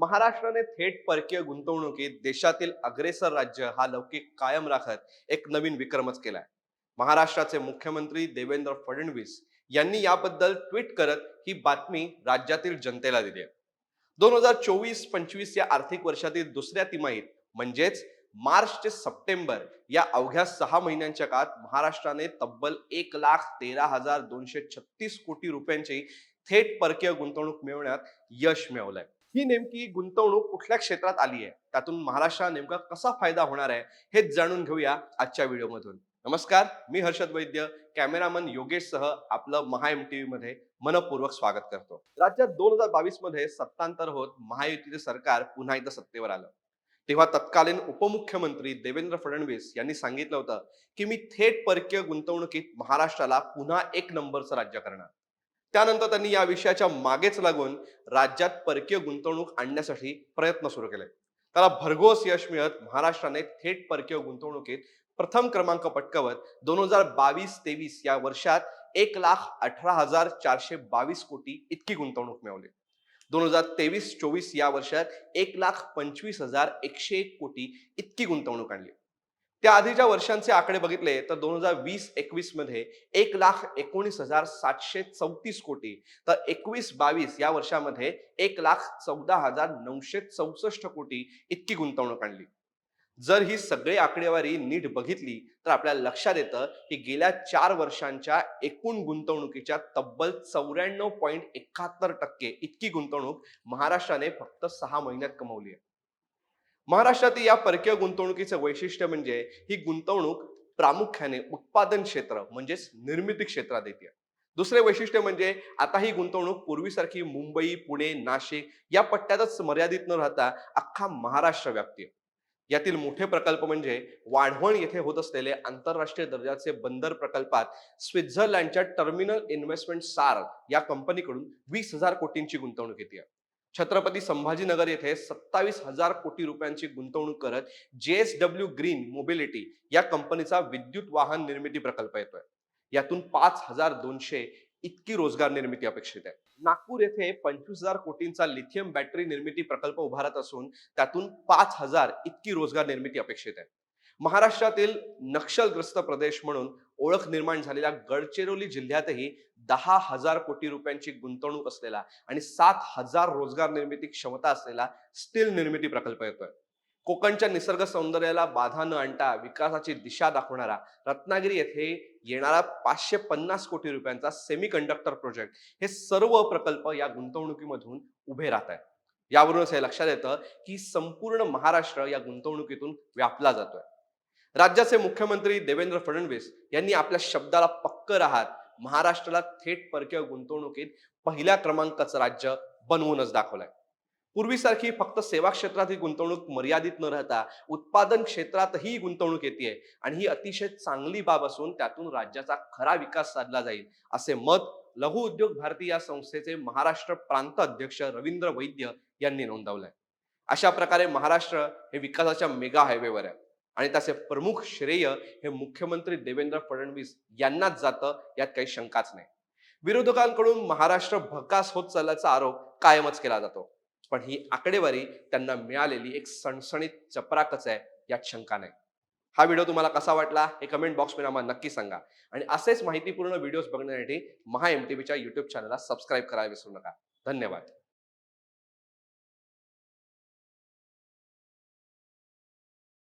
महाराष्ट्राने थेट परकीय गुंतवणुकीत देशातील अग्रेसर राज्य हा लौकिक कायम राखत एक नवीन विक्रमच केलाय. महाराष्ट्राचे मुख्यमंत्री देवेंद्र फडणवीस यांनी याबद्दल ट्विट करत ही बातमी राज्यातील जनतेला दिली आहे. दोन हजार चोवीस पंचवीस या आर्थिक वर्षातील दुसऱ्या तिमाहीत म्हणजेच मार्च ते सप्टेंबर या अवघ्या सहा महिन्यांच्या काळात महाराष्ट्राने तब्बल एक लाख तेरा हजार दोनशे छत्तीस कोटी रुपयांची थेट परकीय गुंतवणूक मिळवण्यात यश मिळवलंय. ही नेमकी गुंतवणूक कुठल्या क्षेत्रात आली आहे? त्यातून महाराष्ट्राला नेमका कसा फायदा होणार आहे हेच जाणून घेऊया आजच्या व्हिडिओमधून. नमस्कार मी हर्षद वैद्य कॅमेरामन योगेश सह आपलं महा एम टी मध्ये मनपूर्वक स्वागत करतो. राज्यात दोन हजार बावीसमध्ये सत्तांतर होत महायुतीचे सरकार पुन्हा एकदा सत्तेवर आलं. तेव्हा तत्कालीन उपमुख्यमंत्री देवेंद्र फडणवीस यांनी सांगितलं होतं की मी थेट परकीय गुंतवणुकीत महाराष्ट्राला पुन्हा एक नंबरचं राज्य करणार. त्यानंतर त्यांनी या विषयाच्या मागेच लागून राज्यात परकीय गुंतवणूक आणण्यासाठी प्रयत्न सुरू केले. त्याला भरघोस यश मिळत महाराष्ट्राने थेट परकीय गुंतवणुकीत प्रथम क्रमांक पटकावत दोन हजार बावीस तेवीस या वर्षात एक लाख अठरा हजार चारशे बावीस कोटी इतकी गुंतवणूक मिळवली. दोन हजार तेवीस चोवीस या वर्षात एक लाख पंचवीस हजार एकशे एक कोटी इतकी गुंतवणूक आणली. त्या आधीच्या वर्षांचे आकडे बघितले तर दोन हजार वीस एकवीसमध्ये एक लाख एकोणीस हजार सातशे चौतीस कोटी. तर एकवीस बावीस या वर्षामध्ये एक लाख चौदा हजार नऊशे चौसष्ट कोटी इतकी गुंतवणूक आणली. जर ही सगळी आकडेवारी नीट बघितली तर आपल्याला लक्षात येतं की गेल्या चार वर्षांच्या एकूण गुंतवणुकीच्या तब्बल चौऱ्याण्णव पॉईंट एकाहत्तर टक्के इतकी गुंतवणूक महाराष्ट्राने फक्त सहा महिन्यात कमवली आहे. महाराष्ट्रातील या परकीय गुंतवणुकीचं वैशिष्ट्य म्हणजे ही गुंतवणूक प्रामुख्याने उत्पादन क्षेत्र म्हणजेच निर्मिती क्षेत्रात येते. दुसरे वैशिष्ट्य म्हणजे आता ही गुंतवणूक पूर्वीसारखी मुंबई पुणे नाशिक या पट्ट्यातच मर्यादित न राहता अख्खा महाराष्ट्र व्याप्ती. यातील मोठे प्रकल्प म्हणजे वाढवण येथे होत असलेले आंतरराष्ट्रीय दर्जाचे बंदर प्रकल्पात स्वित्झर्लंडच्या टर्मिनल इन्व्हेस्टमेंट सार या कंपनीकडून वीस हजार कोटींची गुंतवणूक येते. छत्रपती संभाजीनगर येथे सत्तावीस हजार कोटी रुपयांची गुंतवणूक करत जेएसडब्ल्यू ग्रीन मोबिलिटी या कंपनीचा विद्युत वाहन निर्मिती प्रकल्प येतोय. यातून पाच हजार दोनशे इतकी रोजगार निर्मिती अपेक्षित आहे. नागपूर येथे पंचवीस हजार कोटींचा लिथियम बॅटरी निर्मिती प्रकल्प उभारत असून त्यातून पाच हजार इतकी रोजगार निर्मिती अपेक्षित आहे. महाराष्ट्रातील नक्षलग्रस्त प्रदेश म्हणून ओळख निर्माण झालेल्या गडचिरोली जिल्ह्यातही दहा हजार कोटी रुपयांची गुंतवणूक असलेला आणि सात हजार रोजगार निर्मिती क्षमता असलेला स्टील निर्मिती प्रकल्प येतोय. कोकणच्या निसर्ग सौंदर्याला बाधा न आणता विकासाची दिशा दाखवणारा रत्नागिरी येथे येणारा पाचशे पन्नास कोटी रुपयांचा सेमी कंडक्टर प्रोजेक्ट हे सर्व प्रकल्प या गुंतवणुकीमधून उभे राहत आहेत. यावरूनच हे लक्षात येतं की संपूर्ण महाराष्ट्र या गुंतवणुकीतून व्यापला जातोय. राज्याचे मुख्यमंत्री देवेंद्र फडणवीस यांनी आपल्या शब्दाला पक्क राहत महाराष्ट्राला थेट परकीय गुंतवणुकीत पहिल्या क्रमांकाचं राज्य बनवूनच दाखवलंय. पूर्वीसारखी फक्त सेवा क्षेत्रात ही गुंतवणूक मर्यादित न राहता उत्पादन क्षेत्रातही गुंतवणूक येते आणि ही अतिशय चांगली बाब असून त्यातून राज्याचा खरा विकास साधला जाईल असे मत लघु उद्योग भारती या संस्थेचे महाराष्ट्र प्रांत अध्यक्ष रवींद्र वैद्य यांनी नोंदवलंय. अशा प्रकारे महाराष्ट्र हे विकासाच्या मेगा हायवेवर आहे. आणि त्याचे प्रमुख श्रेय हे मुख्यमंत्री देवेंद्र फडणवीस यांनाच जातं यात काही शंकाच नाही. विरोधकांकडून महाराष्ट्र भकास होत चालल्याचा आरोप कायमच केला जातो. पण ही आकडेवारी त्यांना मिळालेली एक सणसणीत चपराकच आहे यात शंका नाही. हा व्हिडिओ तुम्हाला कसा वाटला हे कमेंट बॉक्समध्ये आम्हाला नक्की सांगा. आणि असेच माहितीपूर्ण व्हिडिओज बघण्यासाठी महा एम टी व्हीच्या युट्यूब चॅनलला सबस्क्राईब करायला विसरू नका. धन्यवाद.